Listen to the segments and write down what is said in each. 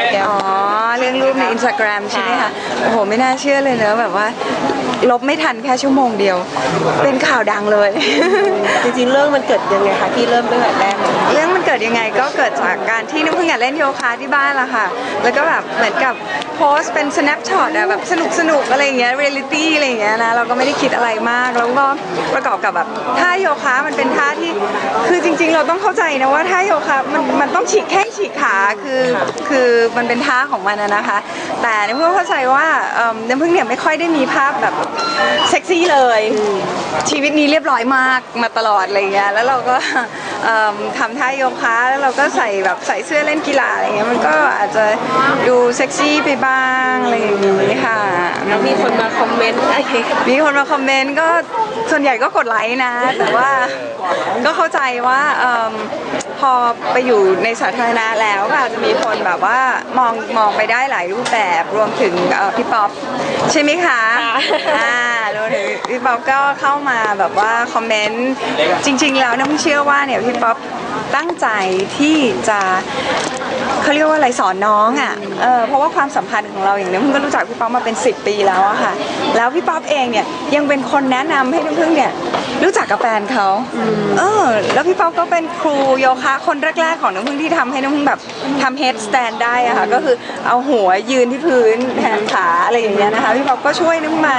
สแกมอ๋อ เรื่องรูปในอินสตาแกรมใช่ไหมคะ โอ้โห ไม่น่าเชื่อเลยเนอะแบบว่า ลบไม่ทันแค่ชั่วโมงเดียว เป็นข่าวดังเลย จริงๆเรื่องมันเกิดยังไงคะที่เริ่มตั้งแต่แรกเลย เรื่องมันเกิดยังไงก็เกิดจากการที่น้ำพึ่งอยากเล่นโยคะที่บ้านละค่ะ แล้วก็แบบเหมือนกับโพสต์เป็น snapshot อะแบบสนุกสนุกๆอะไรอย่างเงี้ย reality อะไรอย่างเงี้ยนะเราก็ไม่ได้คิดอะไรมาก แล้วก็ประกอบกับแบบท่าโยคะมันเป็นท่าที่คือจริง ๆ เราต้องเข้าใจนะว่าท่าโยคะมันมันต้องฉีกแข้งฉีกขาคือคือมันเป็นท่าของมันอะนะคะ แต่น้ำพึ่งเข้าใจว่าเอิ่มน้ำพึ่งเนี่ยไม่ค่อยได้มีภาพแบบเซ็กซี่เลย ชีวิตนี้เรียบร้อยมากมาตลอดอะไรเงี้ยแล้วเราก็เอิ่ม ทำท่าโยคะแล้วเราก็ใส่แบบใส่เสื้อเล่นกีฬาอะไรเงี้ยมันก็อาจจะดูเซ็กซี่ไปบ้างอะไรอย่างนี้ค่ะแล้วมีคนมาคอมเมนต์โอเคมีคนมาคอมเมนต์ก็ส่วนใหญ่ก็กดไลค์นะ แต่ว่าก็เข้าใจว่าเอิ่ม พอไปอยู่ในสาธารณะแล้วก็อาจจะมีคนแบบว่ามองมองไปได้หลายรูปแบบรวมถึงเอ่อพี่ป๊อปใช่ไหมคะอ่ารวมถึงพี่ป๊อปก็เข้ามาแบบว่าคอมเมนต์จริง ๆ แล้วน้ำเชื่อว่าเนี่ยพี่ป๊อปตั้งใจที่จะเขาเรียกว่าอะไรสอนน้องอะ เออเพราะว่าความสัมพันธ์ของเราอย่างนี้มันก็รู้จักพี่ป๊อปมาเป็น 10 ปีแล้วอะค่ะ แล้วพี่ป๊อปเองเนี่ยยังเป็นคนแนะนำให้น้ำพึ่งเนี่ยรู้จักกับแฟนเขาเออ แล้วพี่ป๊อปก็เป็นครูโยคะคนแรกๆของน้ำพึ่งที่ทำให้น้ำพึ่งแบบทำเฮดสแตนได้อะค่ะก็คือเอาหัวยืนที่พื้นแทนขาอะไรอย่างเงี้ยนะคะพี่ป๊อปก็ช่วยน้ำพึ่งมา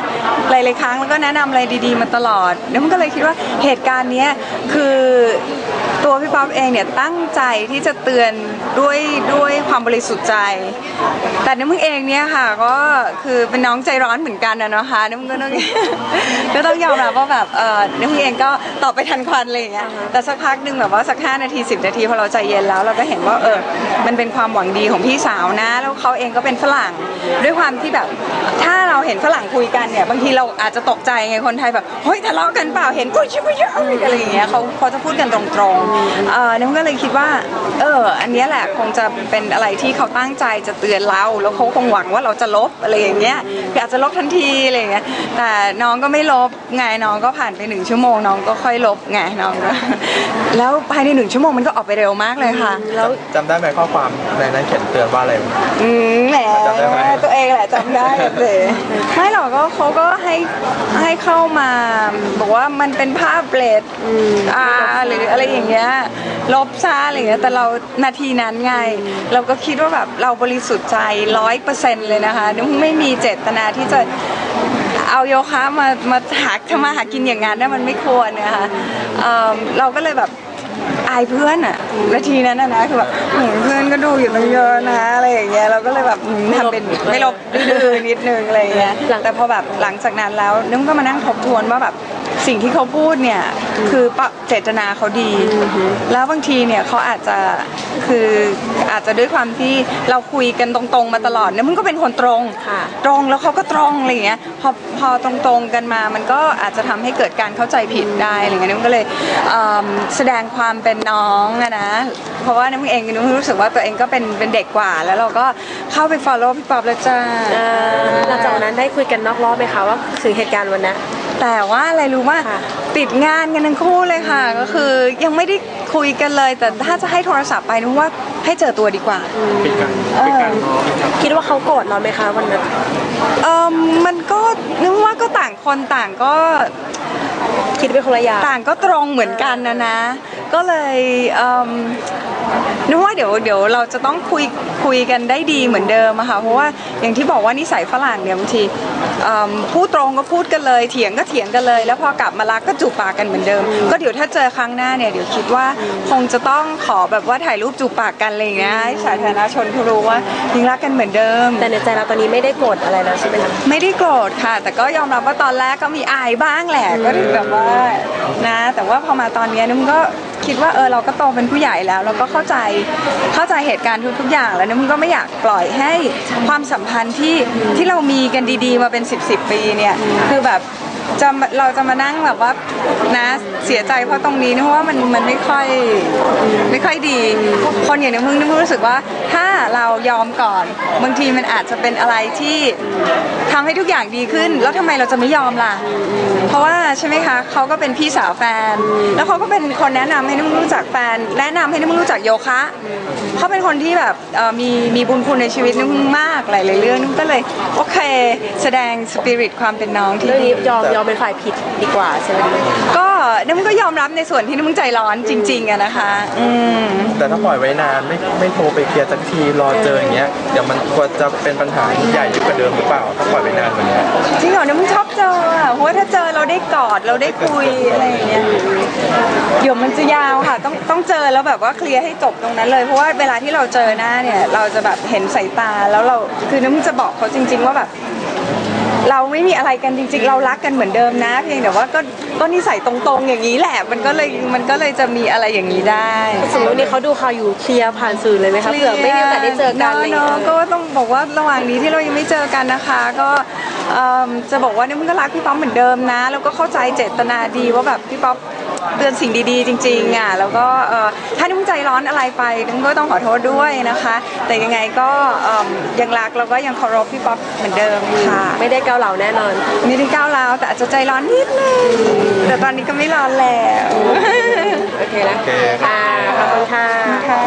หลายๆครั้งแล้วก็แนะนำอะไรดีๆมาตลอดน้ำพึ่งก็เลยคิดว่าเหตุการณ์เนี้ยคือตัวพี่ป๊อปเองเนี่ยตั้งใจที่จะเตือนด้วยด้วยความบริสุทธิ์ใจ แต่น้ำพึ่งเองเนี่ยค่ะก็คือเป็นน้องใจร้อนเหมือนกันนะเนาะคะน้ำพึ่งก็ต้อง ก็ต้องยอมรับว่าแบบเออน้ำพึ่งเองก็ตอบไปทันควันอะไรอย่างเงี้ยแต่สักพักหนึ่งแบบว่าสักห้านาทีสิบนาทีพอเราใจเย็นแล้วเราก็เห็นว่าเออมันเป็นความหวังดีของพี่สาวนะ แล้วเขาเองก็เป็นฝรั่ง ด้วยความที่แบบ ถ้าเราเห็นฝรั่งคุยกันเนี่ย บางทีเราอาจจะตกใจไงคนไทยแบบเฮ้ยทะเลาะกันเปล่าเห็นอุ้ยชิบะเยอะอะไรอย่างเงี้ยเขาเขาจะพูดกันตรงๆเออน้ำก็เลยคิดว่าเอออันนี้แหละคงจะเป็นอะไรที่เขาตั้งใจจะเตือนเรา แล้วเขาคงหวังว่าเราจะลบอะไรอย่างเงี้ยคืออาจจะลบทันทีอะไรอย่างเงี้ยแต่น้องก็ไม่ลบไงน้องก็ผ่านไปหนึ่งชั่วโมงน้องก็ค่อยลบไงน้องก็แล้วภายในหนึ่งชั่วโมงมันก็ออกไปเร็วมากเลยค่ะ แล้วจำได้ไหมข้อความในนั้นเขียนเตือนว่าอะไร อืมแหมจำได้ไหม ตัวเองแหละจำได้เลยไม่หรอกก็เขาก็ให้ให้เข้ามา บอกว่ามันเป็นภาพเบลดอ่าหรืออะไรอย่างเงี้ยลบซะอะไรอย่างเงี้ยแต่เรานาทีนั้นไง เราก็คิดว่าแบบเราบริสุทธิ์ใจร้อยเปอร์เซ็นต์เลยนะคะนไม่มีเจตนาที่จะเอาโยคะมามาหาทำมาหากินอย่างนั้นนะมันไม่ควรนะคะเออเราก็เลยแบบ อายเพื่อนอะนาทีนั้นนะนะคือแบบหืมเพื่อนก็ดูอยู่ตั้งเยอะนะอะไรอย่างเงี้ยเราก็เลยแบบหืมทำเป็นไม่ลบดื้อๆนิดนึงอะไรอย่างเงี้ยแต่พอแบบหลังจากนั้นแล้วนุ่มก็มานั่งทบทวนว่าแบบสิ่งที่เขาพูดเนี่ย คือปะเจตนาเขาดี แล้วบางทีเนี่ยเขาอาจจะคืออาจจะด้วยความที่เราคุยกันตรงๆ มาตลอดเนี่ยมันก็เป็นคนตรงค่ะตรงแล้วเขาก็ตรงอะไรอย่างเงี้ยพอพอตรงๆกันมา มันก็อาจจะทำให้เกิดการเข้าใจผิดได้อะไรเงี้ยนุ่มก็เลยเอิ่มแสดงความเป็นน้องอะนะเพราะว่านุ่มเองนุ่มรู้สึกว่าตัวเองก็เป็นเป็นเด็กกว่า แล้วเราก็เข้าไป follow พี่ป๊อปแล้วจ้าเอ่อหลังจากนั้นได้คุยกันนอกรอบไหมคะว่าถึงเหตุการณ์วันนั้น แต่ว่าอะไรรู้ว่าค่ะติดงานกันทั้งคู่เลยค่ะ ก็คือยังไม่ได้คุยกันเลย แต่ถ้าจะให้โทรศัพท์ไปนุ่มว่าให้เจอตัวดีกว่าปิดกันเออคิดว่าเขาโกรธเราไหมคะวันนั้นเออมันก็นึกว่าก็ต่างคนต่างก็คิดเป็นคนละอย่างต่างก็ตรงเหมือนกันนะนะ ก็เลยเอิ่ม นึกว่าเดี๋ยวเดี๋ยวเราจะต้องคุยคุยกันได้ดีเหมือนเดิมอะค่ะเพราะว่าอย่างที่บอกว่านิสัยฝรั่งเนี่ยบางทีเอิ่มพูดตรงก็พูดกันเลย เถียงก็เถียงกันเลย แล้วพอกลับมารักก็จูบปากกันเหมือนเดิม ก็เดี๋ยวถ้าเจอครั้งหน้าเนี่ยเดี๋ยวคิดว่าคงจะต้องขอแบบว่าถ่ายรูปจูบปากกันอะไรอย่างเงี้ยให้สาธารณชนเขารู้ว่ายังรักกันเหมือนเดิม แต่ในใจเราตอนนี้ไม่ได้โกรธอะไรแล้วใช่ไหมคะไม่ได้โกรธค่ะ แต่ก็ยอมรับว่าตอนแรกก็มีอายบ้างแหละก็ถึงแบบว่านะ แต่ว่าพอมาตอนเนี้ยนุ่มก็คิดว่าเออเราก็โตเป็นผู้ใหญ่แล้วเราก็เข้าใจเข้าใจเหตุการณ์ทุกๆอย่าง แล้วนุ่มก็ไม่อยากปล่อยให้ความสัมพันธ์ที่ที่เรามีกันดีๆ มาเป็น 10บสปีเนี่ยคือแบบจะเราจะมานั่งแบบว่านะเสียใจเพราะตรงนี้นะเพราะว่ามันมันไม่ค่อยไม่ค่อยดี คนอย่างนุ่มนุ่มรู้สึกว่า ถ้าเรายอมก่อน บางทีมันอาจจะเป็นอะไรที่ทำให้ทุกอย่างดีขึ้น แล้วทำไมเราจะไม่ยอมล่ะ เพราะว่า ใช่ไหมคะเขาก็เป็นพี่สาวแฟน แล้วเขาก็เป็นคนแนะนำให้นุ่มรู้จักแฟน แนะนำให้นุ่มรู้จักโยคะเขาเป็นคนที่แบบเอ่อมีมีบุญคุณในชีวิตนุ่มมากหลายๆเรื่องนุ่มก็เลยโอเค แสดงสปิริตความเป็นน้องที่เรื่องดีนี้ยอมยอมเป็นฝ่ายผิดดีกว่าใช่ไหมก็นุ่มก็ยอมรับในส่วนที่นุ่มใจร้อนจริงๆอะนะคะอืมแต่ถ้าปล่อยไว้นานไม่ไม่โทรไปเคลียร์สักทีรอเจออย่างเงี้ยเดี๋ยวมันควรจะเป็นปัญหาใหญ่ยิ่งกว่าเดิมหรือเปล่าถ้าปล่อยไว้นานกว่านี้จริงเหรอนุ่มชอบเจออะเพราะว่าถ้าเจอเราได้กอดเราได้คุยอะไรอย่างเงี้ยเดี๋ยวมันจะยาวค่ะ ต้องต้องเจอแล้วแบบว่าเคลียร์ให้จบตรงนั้นเลย เพราะว่าเวลาที่เราเจอหน้าเนี่ย เราจะแบบเห็นสายตาแล้วเราคือน้ำมจะบอกเขาจริง ๆ ว่าแบบ เราไม่มีอะไรกันจริง ๆ เรารักกันเหมือนเดิมนะ เพียงแต่ว่าก็ก็นิสัยตรงๆ อย่างนี้แหละ มันก็เลยมันก็เลยจะมีอะไรอย่างนี้ได้ สมมตินี่เขาดูข่าวอยู่เคลียร์ผ่านสื่อเลยไหมคะเผื่อไม่มีโอกาสได้เจอกันอะไรอย่างเนาะเงี้ยก็ต้องบอกว่าระหว่างนี้ที่เรายังไม่เจอกันนะคะ ก็เอิ่มจะบอกว่าเนี่ยมันก็รักพี่ป๊อปเหมือนเดิมนะ แล้วก็เข้าใจเจตนาดีว่าแบบพี่ป๊อป เตือนสิ่งดีๆ จริงๆอะแล้วก็เอ่อถ้านุ่มใจร้อนอะไรไปนุ่มก็ต้องขอโทษด้วยนะคะ แต่ยังไงก็เอิ่มยังรักแล้วก็ยังเคารพพี่ป๊อปเหมือนเดิมค่ะ ไม่ได้เกาเหลาแน่นอนไม่ได้ก้าวร้าวแต่อาจจะใจร้อนนิดนึงแต่ตอนนี้ก็ไม่ร้อนแล้วโอเคนะโอเคค่ะขอบคุณค่ะค่ะ